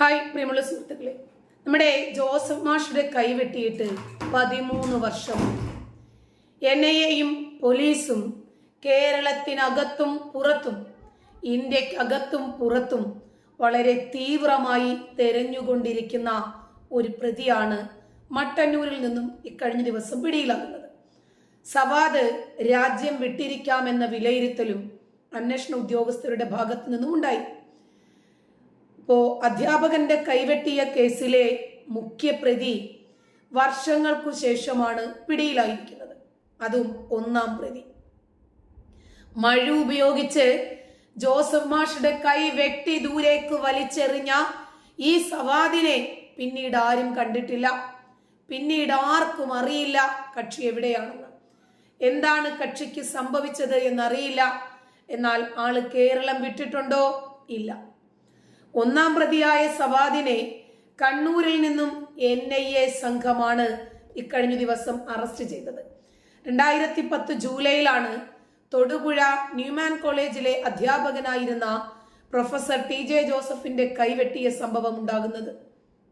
Hi പ്രിയമുള്ള സുഹൃത്തുക്കളെ. നമ്മുടെ ജോസഫ് മാഷുടെ കൈവെട്ടിയിട്ട് പതിമൂന്ന് വർഷം. എൻ ഐ എയും പോലീസും കേരളത്തിനകത്തും പുറത്തും ഇന്ത്യക്കകത്തും പുറത്തും വളരെ തീവ്രമായി തെരഞ്ഞുകൊണ്ടിരിക്കുന്ന ഒരു പ്രതിയാണ് മട്ടന്നൂരിൽ നിന്നും ഇക്കഴിഞ്ഞ ദിവസം പിടിയിലാകുന്നത്. സവാദ് രാജ്യം വിട്ടിരിക്കാമെന്ന വിലയിരുത്തലും അന്വേഷണ ഉദ്യോഗസ്ഥരുടെ ഭാഗത്തു നിന്നും ഉണ്ടായി ഇപ്പോ അധ്യാപകന്റെ കൈവെട്ടിയ കേസിലെ മുഖ്യപ്രതി വർഷങ്ങൾക്കു ശേഷമാണ് പിടിയിലായിരിക്കുന്നത്. അതും ഒന്നാം പ്രതി. മഴ ഉപയോഗിച്ച് ജോസഫ് മാഷുടെ കൈ വെട്ടി ദൂരേക്ക് വലിച്ചെറിഞ്ഞ ഈ സവാദിനെ പിന്നീട് ആരും കണ്ടിട്ടില്ല. പിന്നീട് ആർക്കും അറിയില്ല കക്ഷി എവിടെയാണെന്ന്. എന്താണ് കക്ഷിക്ക് സംഭവിച്ചത് എന്നറിയില്ല. എന്നാൽ ആൾ കേരളം വിട്ടിട്ടുണ്ടോ? ഇല്ല. ഒന്നാം പ്രതിയായ സവാദിനെ കണ്ണൂരിൽ നിന്നും എൻ ഐ എ സംഘമാണ് ഇക്കഴിഞ്ഞ ദിവസം അറസ്റ്റ് ചെയ്തത്. രണ്ടായിരത്തി പത്ത് ജൂലൈയിലാണ് തൊടുപുഴ ന്യൂമാൻ കോളേജിലെ അധ്യാപകനായിരുന്ന പ്രൊഫസർ ടി ജെ ജോസഫിന്റെ കൈവെട്ടിയ സംഭവം ഉണ്ടാകുന്നത്.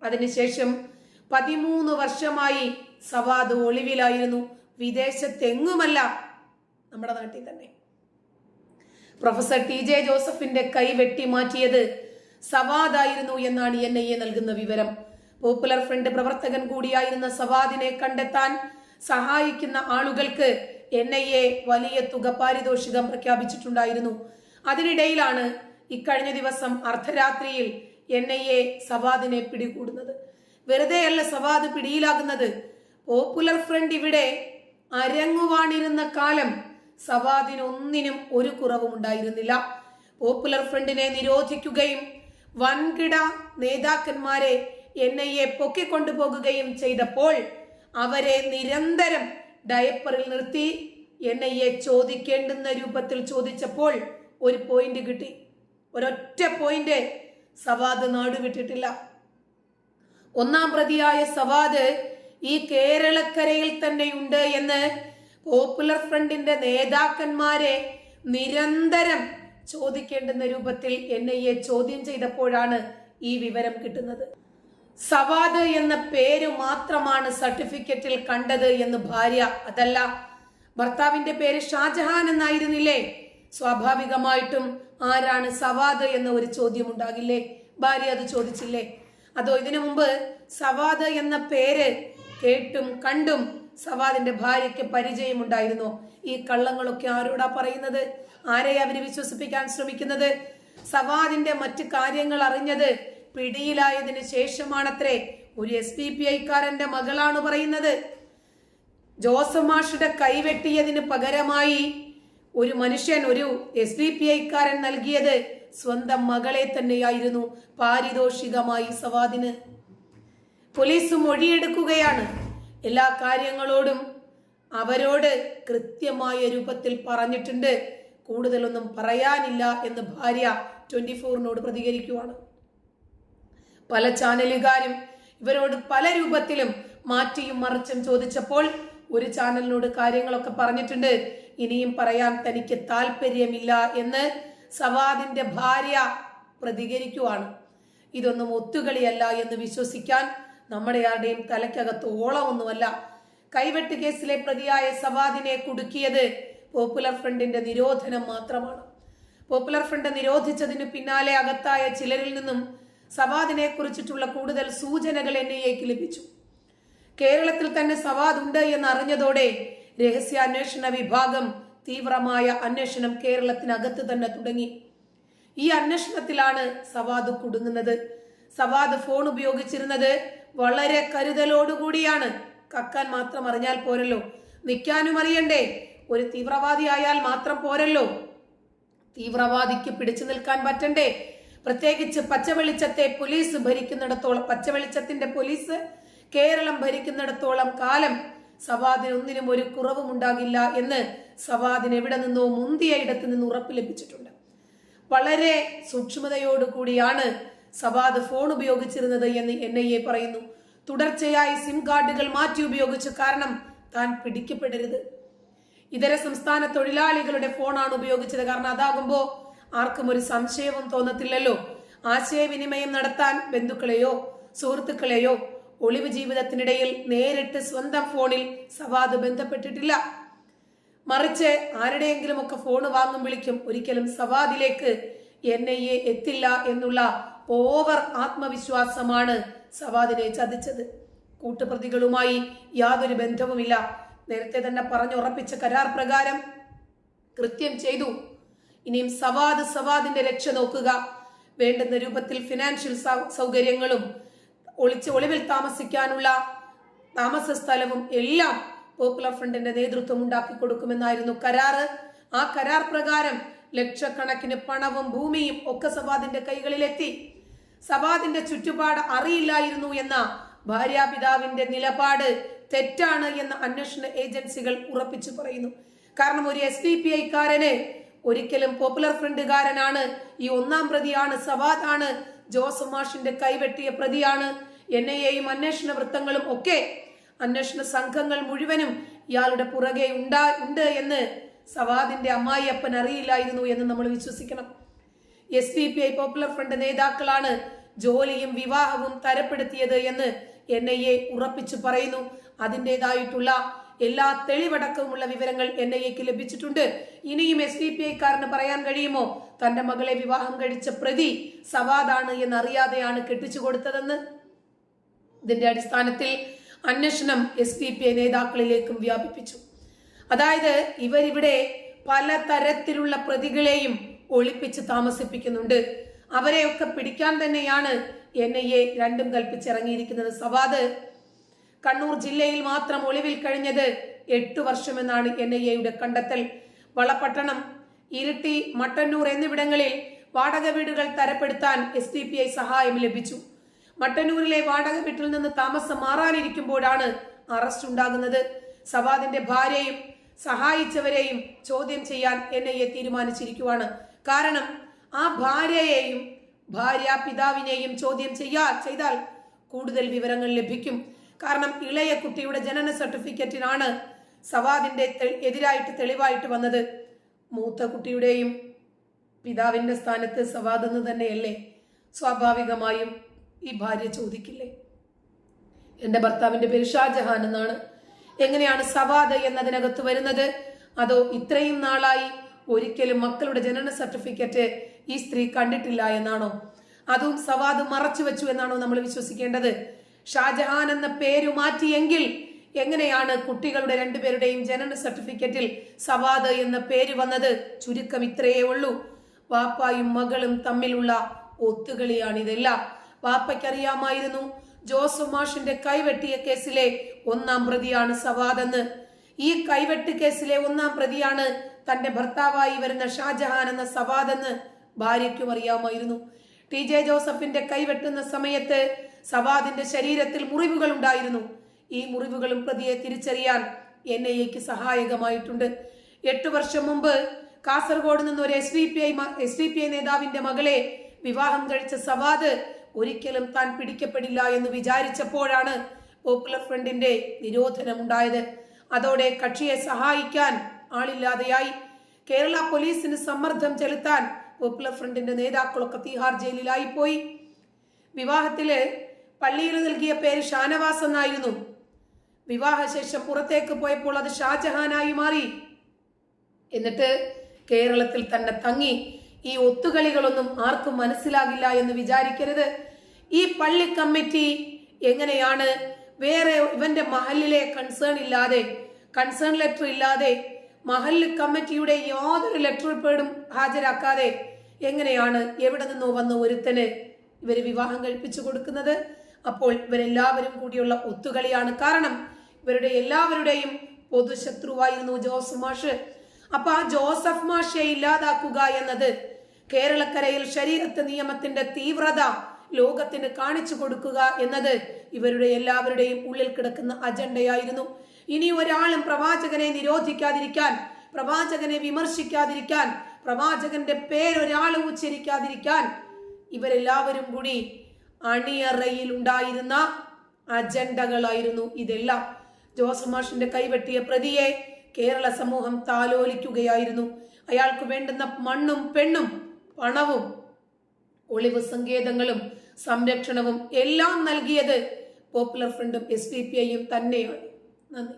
അതിനുശേഷം പതിമൂന്ന് വർഷമായി സവാദ് ഒളിവിലായിരുന്നു. വിദേശത്തെങ്ങുമല്ല നമ്മുടെ നാട്ടിൽ തന്നെ. പ്രൊഫസർ ടി ജെ ജോസഫിന്റെ കൈ വെട്ടി മാറ്റിയത് സവാദായിരുന്നു എന്നാണ് എൻ ഐ എ നൽകുന്ന വിവരം. പോപ്പുലർ ഫ്രണ്ട് പ്രവർത്തകൻ കൂടിയായിരുന്ന സവാദിനെ കണ്ടെത്താൻ സഹായിക്കുന്ന ആളുകൾക്ക് എൻ ഐ എ വലിയ തുക പാരിതോഷികം പ്രഖ്യാപിച്ചിട്ടുണ്ടായിരുന്നു. അതിനിടയിലാണ് ഇക്കഴിഞ്ഞ ദിവസം അർദ്ധരാത്രിയിൽ എൻ ഐ എ സവാദിനെ പിടികൂടുന്നത്. വെറുതെയല്ല സവാദ് പിടിയിലാകുന്നത്. പോപ്പുലർ ഫ്രണ്ട് ഇവിടെ അരങ്ങുവാണിരുന്ന കാലം സവാദിനൊന്നിനും ഒരു കുറവും ഉണ്ടായിരുന്നില്ല പോപ്പുലർ ഫ്രണ്ടിനെ നിരോധിക്കുകയും വൻകിട നേതാക്കന്മാരെ എൻ ഐ എ പൊക്കിക്കൊണ്ടുപോകുകയും ചെയ്തപ്പോൾ അവരെ നിരന്തരം ഡയപ്പറിൽ നിർത്തി എൻ ഐ എ ചോദിക്കേണ്ടുന്ന രൂപത്തിൽ ചോദിച്ചപ്പോൾ ഒരു പോയിന്റ് കിട്ടി. ഒരൊറ്റ പോയിന്റ് സവാദ് നാടുവിട്ടിട്ടില്ല ഒന്നാം പ്രതിയായ സവാദ് ഈ കേരളക്കരയിൽ തന്നെയുണ്ട് എന്ന് പോപ്പുലർ ഫ്രണ്ടിന്റെ നേതാക്കന്മാരെ നിരന്തരം ചോദിക്കേണ്ടുന്ന രൂപത്തിൽ എൻ ഐ എ ചോദ്യം ചെയ്തപ്പോഴാണ് ഈ വിവരം കിട്ടുന്നത്. സവാദ് എന്ന പേര് മാത്രമാണ് സർട്ടിഫിക്കറ്റിൽ കണ്ടത് എന്ന് ഭാര്യ അതല്ല. ഭർത്താവിന്റെ പേര് ഷാജഹാൻ എന്നായിരുന്നില്ലേ? സ്വാഭാവികമായിട്ടും ആരാണ് സവാദ് എന്ന ഒരു ചോദ്യം ഉണ്ടാകില്ലേ ഭാര്യ അത് ചോദിച്ചില്ലേ? അതോ ഇതിനു മുമ്പ് സവാദ് എന്ന പേര് കേട്ടും കണ്ടും സവാദിന്റെ ഭാര്യയ്ക്ക് പരിചയമുണ്ടായിരുന്നു. ഈ കള്ളങ്ങളൊക്കെ ആരോടാ പറയുന്നത്? ആരെയാ അവർ വിശ്വസിപ്പിക്കാൻ ശ്രമിക്കുന്നത്? സവാദിന്റെ മറ്റ് കാര്യങ്ങൾ അറിഞ്ഞത് പിടിയിലായതിനു ശേഷമാണത്രേ. ഒരു എസ് ഡി പി ഐക്കാരന്റെ മകളാണ് പറയുന്നത്. ജോസഫ് കൈവെട്ടിയതിന് പകരമായി ഒരു മനുഷ്യൻ ഒരു എസ് ഡി പി ഐക്കാരൻ നൽകിയത് സ്വന്തം മകളെ തന്നെയായിരുന്നു പാരിതോഷികമായി സവാദിന്. പോലീസ് മൊഴിയെടുക്കുകയാണ്. എല്ലാ കാര്യങ്ങളോടും അവരോട് കൃത്യമായ രൂപത്തിൽ പറഞ്ഞിട്ടുണ്ട്. കൂടുതലൊന്നും പറയാനില്ല എന്ന് ഭാര്യ ട്വന്റി ഫോറിനോട് പ്രതികരിക്കുവാണ്. പല ചാനലുകാരും ഇവരോട് പല രൂപത്തിലും മാറ്റിയും മറിച്ചും ചോദിച്ചപ്പോൾ ഒരു ചാനലിനോട് കാര്യങ്ങളൊക്കെ പറഞ്ഞിട്ടുണ്ട്. ഇനിയും പറയാൻ തനിക്ക് താല്പര്യമില്ല എന്ന് സവാദിന്റെ ഭാര്യ പ്രതികരിക്കുവാണ്. ഇതൊന്നും ഒത്തുകളിയല്ല എന്ന് വിശ്വസിക്കാൻ നമ്മുടെ ആരുടെയും തലയ്ക്കകത്ത് ഓളമൊന്നുമല്ല. കൈവെട്ട് കേസിലെ പ്രതിയായ സവാദിനെ കുടുക്കിയത് പോപ്പുലർ ഫ്രണ്ടിന്റെ നിരോധനം മാത്രമാണ്. പോപ്പുലർ ഫ്രണ്ട് നിരോധിച്ചതിന് പിന്നാലെ അകത്തായ ചിലരിൽ നിന്നും സവാദിനെ കുറിച്ചിട്ടുള്ള കൂടുതൽ സൂചനകൾ എൻ ഐ എക്ക് ലഭിച്ചു. കേരളത്തിൽ തന്നെ സവാദ് ഉണ്ട് എന്ന് അറിഞ്ഞതോടെ രഹസ്യാന്വേഷണ വിഭാഗം തീവ്രമായ അന്വേഷണം കേരളത്തിനകത്ത് തന്നെ തുടങ്ങി. ഈ അന്വേഷണത്തിലാണ് സവാദ് കുടുങ്ങുന്നത്. സവാദ് ഫോൺ ഉപയോഗിച്ചിരുന്നത് വളരെ കരുതലോടുകൂടിയാണ്. കക്കാൻ മാത്രം അറിഞ്ഞാൽ പോരല്ലോ. നിൽക്കാനും അറിയണ്ടേ. ഒരു തീവ്രവാദിയായാൽ മാത്രം പോരല്ലോ. തീവ്രവാദിക്ക് പിടിച്ചു നിൽക്കാൻ പറ്റണ്ടേ. പ്രത്യേകിച്ച് പച്ചവെളിച്ചത്തെ പോലീസ് ഭരിക്കുന്നിടത്തോളം പച്ചവെളിച്ചത്തിന്റെ പോലീസ് കേരളം ഭരിക്കുന്നിടത്തോളം കാലം സവാദിന് ഒന്നിനും ഒരു കുറവും ഉണ്ടാകില്ല എന്ന് സവാദിന് എവിടെ നിന്നോ മുന്തിയ ഇടത്ത് നിന്ന് ഉറപ്പ് ലഭിച്ചിട്ടുണ്ട്. വളരെ സൂക്ഷ്മതയോടുകൂടിയാണ് സവാദ് ഫോൺ ഉപയോഗിച്ചിരുന്നത് എന്ന് എൻ ഐ എ പറയുന്നു. തുടർച്ചയായി സിം കാർഡുകൾ മാറ്റി ഉപയോഗിച്ച കാരണം താൻ പിടിക്കപ്പെടരുത്. ഇതര സംസ്ഥാന തൊഴിലാളികളുടെ ഫോണാണ് ഉപയോഗിച്ചത്. കാരണം അതാകുമ്പോൾ ആർക്കും ഒരു സംശയവും തോന്നത്തില്ലല്ലോ. ആശയവിനിമയം നടത്താൻ ബന്ധുക്കളെയോ സുഹൃത്തുക്കളെയോ ഒളിവ് ജീവിതത്തിനിടയിൽ നേരിട്ട് സ്വന്തം ഫോണിൽ സവാദ് ബന്ധപ്പെട്ടിട്ടില്ല. മറിച്ച് ആരുടെയെങ്കിലും ഒക്കെ ഫോൺ വാങ്ങും വിളിക്കും. ഒരിക്കലും സവാദിലേക്ക് എൻ ഐ എ എത്തില്ല എന്നുള്ള ഓവർ ആത്മവിശ്വാസമാണ് സവാദിനെ ചതിച്ചത്. കൂട്ടുപ്രതികളുമായി യാതൊരു ബന്ധവുമില്ല. നേരത്തെ തന്നെ പറഞ്ഞുറപ്പിച്ച കരാർ പ്രകാരം കൃത്യം ചെയ്തു. ഇനിയും സവാദ് സവാദിന്റെ രക്ഷ നോക്കുക. വേണ്ടുന്ന രൂപത്തിൽ ഫിനാൻഷ്യൽ സൗകര്യങ്ങളും ഒളിച്ച് ഒളിവിൽ താമസിക്കാനുള്ള താമസ സ്ഥലവും എല്ലാം പോപ്പുലർ ഫ്രണ്ടിന്റെ നേതൃത്വം ഉണ്ടാക്കി കൊടുക്കുമെന്നായിരുന്നു കരാറ്. ആ കരാർ പ്രകാരം ലക്ഷക്കണക്കിന് പണവും ഭൂമിയും ഒക്കെ സവാദിന്റെ കൈകളിലെത്തി. സവാദിന്റെ ചുറ്റുപാട് അറിയില്ലായിരുന്നു എന്ന ഭാര്യാപിതാവിന്റെ നിലപാട് തെറ്റാണ് എന്ന് അന്വേഷണ ഏജൻസികൾ ഉറപ്പിച്ചു പറയുന്നു. കാരണം ഒരു എസ് ഡി പി ഐക്കാരന് ഒരിക്കലും പോപ്പുലർ ഫ്രണ്ടുകാരനാണ് ഈ ഒന്നാം പ്രതിയാണ് സവാദാണ് ജോസഫ് മാഷിന്റെ കൈവെട്ടിയ പ്രതിയാണ് എൻ ഐ എയും അന്വേഷണ വൃത്തങ്ങളും ഒക്കെ അന്വേഷണ സംഘങ്ങൾ മുഴുവനും ഇയാളുടെ പുറകെ ഉണ്ടാ ഉണ്ട് എന്ന് സവാദിന്റെ അമ്മായിയപ്പൻ അറിയില്ലായിരുന്നു എന്ന് നമ്മൾ വിശ്വസിക്കണം. S D P I popular front നേതാക്കളാണ് ജോലിയും വിവാഹവും തരപ്പെടുത്തിയത് എന്ന് എൻ ഐ എ ഉറപ്പിച്ചു പറയുന്നു. അതിന്റെതായിട്ടുള്ള എല്ലാ തെളിവടക്കവുമുള്ള വിവരങ്ങൾ എൻ ഐ എക്ക് ലഭിച്ചിട്ടുണ്ട്. ഇനിയും എസ് ഡി പി ഐക്കാരന് പറയാൻ കഴിയുമോ? തന്റെ മകളെ വിവാഹം കഴിച്ച പ്രതി സവാദാണ് എന്നറിയാതെയാണ് കെട്ടിച്ചു കൊടുത്തതെന്ന്? ഇതിന്റെ അടിസ്ഥാനത്തിൽ അന്വേഷണം എസ് ഡി പി ഐ നേതാക്കളിലേക്കും വ്യാപിപ്പിച്ചു. അതായത് ഇവരിവിടെ പല തരത്തിലുള്ള പ്രതികളെയും ഒളിപ്പിച്ച് താമസിപ്പിക്കുന്നുണ്ട്. അവരെയൊക്കെ പിടിക്കാൻ തന്നെയാണ് എൻ ഐ എ രണ്ടും കൽപ്പിച്ചിറങ്ങിയിരിക്കുന്നത്. സവാദ് കണ്ണൂർ ജില്ലയിൽ മാത്രം ഒളിവിൽ കഴിഞ്ഞത് എട്ടു വർഷമെന്നാണ് എൻ ഐ എയുടെ കണ്ടെത്തൽ. വളപട്ടണം ഇരിട്ടി മട്ടന്നൂർ എന്നിവിടങ്ങളിൽ വാടക വീടുകൾ തരപ്പെടുത്താൻ എസ് ഡി പി ഐ സഹായം ലഭിച്ചു. മട്ടന്നൂരിലെ വാടക വീട്ടിൽ നിന്ന് താമസം മാറാനിരിക്കുമ്പോഴാണ് അറസ്റ്റ് ഉണ്ടാകുന്നത്. സവാദിന്റെ ഭാര്യയും സഹായിച്ചവരെയും ചോദ്യം ചെയ്യാൻ എൻ ഐ എ തീരുമാനിച്ചിരിക്കുവാണ്. കാരണം ആ ഭാര്യയെയും ഭാര്യ പിതാവിനെയും ചോദ്യം ചെയ്യാ ചെയ്താൽ കൂടുതൽ വിവരങ്ങൾ ലഭിക്കും. കാരണം ഇളയ കുട്ടിയുടെ ജനന സർട്ടിഫിക്കറ്റിനാണ് സവാദിന്റെ എതിരായിട്ട് തെളിവായിട്ട് വന്നത്. മൂത്ത കുട്ടിയുടെയും പിതാവിന്റെ സ്ഥാനത്ത് സവാദ് എന്ന് തന്നെയല്ലേ? സ്വാഭാവികമായും ഈ ഭാര്യ ചോദിക്കില്ലേ? എന്റെ ഭർത്താവിന്റെ പേര് ഷാജഹാൻ എന്നാണ്. എങ്ങനെയാണ് സവാദ് എന്നതിനകത്ത് വരുന്നത്? അതോ ഇത്രയും നാളായി ഒരിക്കലും മക്കളുടെ ജനന സർട്ടിഫിക്കറ്റ് ഈ സ്ത്രീ കണ്ടിട്ടില്ല എന്നാണോ? അതും സവാദ് മറച്ചു വെച്ചു എന്നാണോ നമ്മൾ വിശ്വസിക്കേണ്ടത്? ഷാജഹാൻ എന്ന പേര് മാറ്റിയെങ്കിൽ എങ്ങനെയാണ് കുട്ടികളുടെ രണ്ടുപേരുടെയും ജനന സർട്ടിഫിക്കറ്റിൽ സവാദ് എന്ന പേര് വന്നത്? ചുരുക്കം ഇത്രയേ ഉള്ളൂ. വാപ്പായും മകളും തമ്മിലുള്ള ഒത്തുകളിയാണിതെല്ലാം. വാപ്പയ്ക്കറിയാമായിരുന്നു ജോസ് മാഷിന്റെ കൈവെട്ടിയ കേസിലെ ഒന്നാം പ്രതിയാണ് സവാദ് സവാദെന്ന്. ഈ കൈവെട്ട് കേസിലെ ഒന്നാം പ്രതിയാണ് തന്റെ ഭർത്താവായി വരുന്ന ഷാജഹാൻ എന്ന സവാദെന്ന് ഭാര്യയ്ക്കും അറിയാമായിരുന്നു. ടി ജെ ജോസഫിന്റെ കൈവെട്ടുന്ന സമയത്ത് സവാദിന്റെ ശരീരത്തിൽ മുറിവുകൾ ഉണ്ടായിരുന്നു ഈ മുറിവുകളും പ്രതിയെ തിരിച്ചറിയാൻ എൻ ഐ എക്ക് സഹായകമായിട്ടുണ്ട്. എട്ടു വർഷം മുമ്പ് കാസർഗോഡ് നിന്ന് ഒരു S D P I S D P I നേതാവിന്റെ മകളെ വിവാഹം കഴിച്ച സവാദ് ഒരിക്കലും താൻ പിടിക്കപ്പെടില്ല എന്ന് വിചാരിച്ചപ്പോഴാണ് പോപ്പുലർ ഫ്രണ്ടിന്റെ നിരോധനം നിരോധനമുണ്ടായത്. അതോടെ കക്ഷിയെ സഹായിക്കാൻ ആളില്ലാതെയായി. കേരള പോലീസിന് സമ്മർദ്ദം ചെലുത്താൻ പോപ്പുലർ ഫ്രണ്ടിന്റെ നേതാക്കളൊക്കെ തീഹാർ ജയിലിലായി പോയി വിവാഹത്തിൽ പള്ളിയിൽ നൽകിയ പേര് ഷാനവാസ് എന്നായിരുന്നു. വിവാഹശേഷം പുറത്തേക്ക് പോയപ്പോൾ അത് ഷാജഹാനായി മാറി. എന്നിട്ട് കേരളത്തിൽ തന്നെ തങ്ങി. ഈ ഒത്തുകളികളൊന്നും ആർക്കും മനസ്സിലാകില്ല എന്ന് വിചാരിക്കരുത്. ഈ പള്ളി കമ്മിറ്റി എങ്ങനെയാണ്? വേറെ ഇവന്റെ മഹലിലെ കൺസേൺ ഇല്ലാതെ കൺസേൺ ലെറ്റർ ഇല്ലാതെ മഹല്ല് കമ്മിറ്റിയുടെ യാതൊരു ലെറ്റർ പേടും ഹാജരാക്കാതെ എങ്ങനെയാണ് എവിടെ നിന്നോ വന്ന ഒരുത്തന് ഇവർ വിവാഹം കഴിപ്പിച്ചു കൊടുക്കുന്നത്? അപ്പോൾ ഇവരെല്ലാവരും കൂടിയുള്ള ഒത്തുകളിയാണ് കാരണം ഇവരുടെ എല്ലാവരുടെയും പൊതുശത്രുവായിരുന്നു ജോസഫ് മാഷ്. അപ്പൊ ആ ജോസഫ് മാഷെ ഇല്ലാതാക്കുക എന്നത് കേരളക്കരയിൽ ശരീരത്തെ നിയമത്തിന്റെ തീവ്രത ലോകത്തിന് കാണിച്ചു കൊടുക്കുക എന്നത് ഇവരുടെ എല്ലാവരുടെയും ഉള്ളിൽ കിടക്കുന്ന അജണ്ടയായിരുന്നു ഇനി ഒരാളും പ്രവാചകനെ നിരോധിക്കാതിരിക്കാൻ പ്രവാചകനെ വിമർശിക്കാതിരിക്കാൻ പ്രവാചകന്റെ പേരൊരാളും ഉച്ചരിക്കാതിരിക്കാൻ ഇവരെല്ലാവരും കൂടി അണിയറയിൽ ഉണ്ടായിരുന്ന അജണ്ടകളായിരുന്നു ഇതെല്ലാം. ജോസഫ് മാഷിന്റെ കൈവെട്ടിയ പ്രതിയെ കേരള സമൂഹം താലോലിക്കുകയായിരുന്നു. അയാൾക്ക് വേണ്ടുന്ന മണ്ണും പെണ്ണും പണവും ഒളിവ് സങ്കേതങ്ങളും സംരക്ഷണവും എല്ലാം നൽകിയത് പോപ്പുലർ ഫ്രണ്ടും എസ് ഡി പി ഐയും തന്നെയാണ് നന്ദി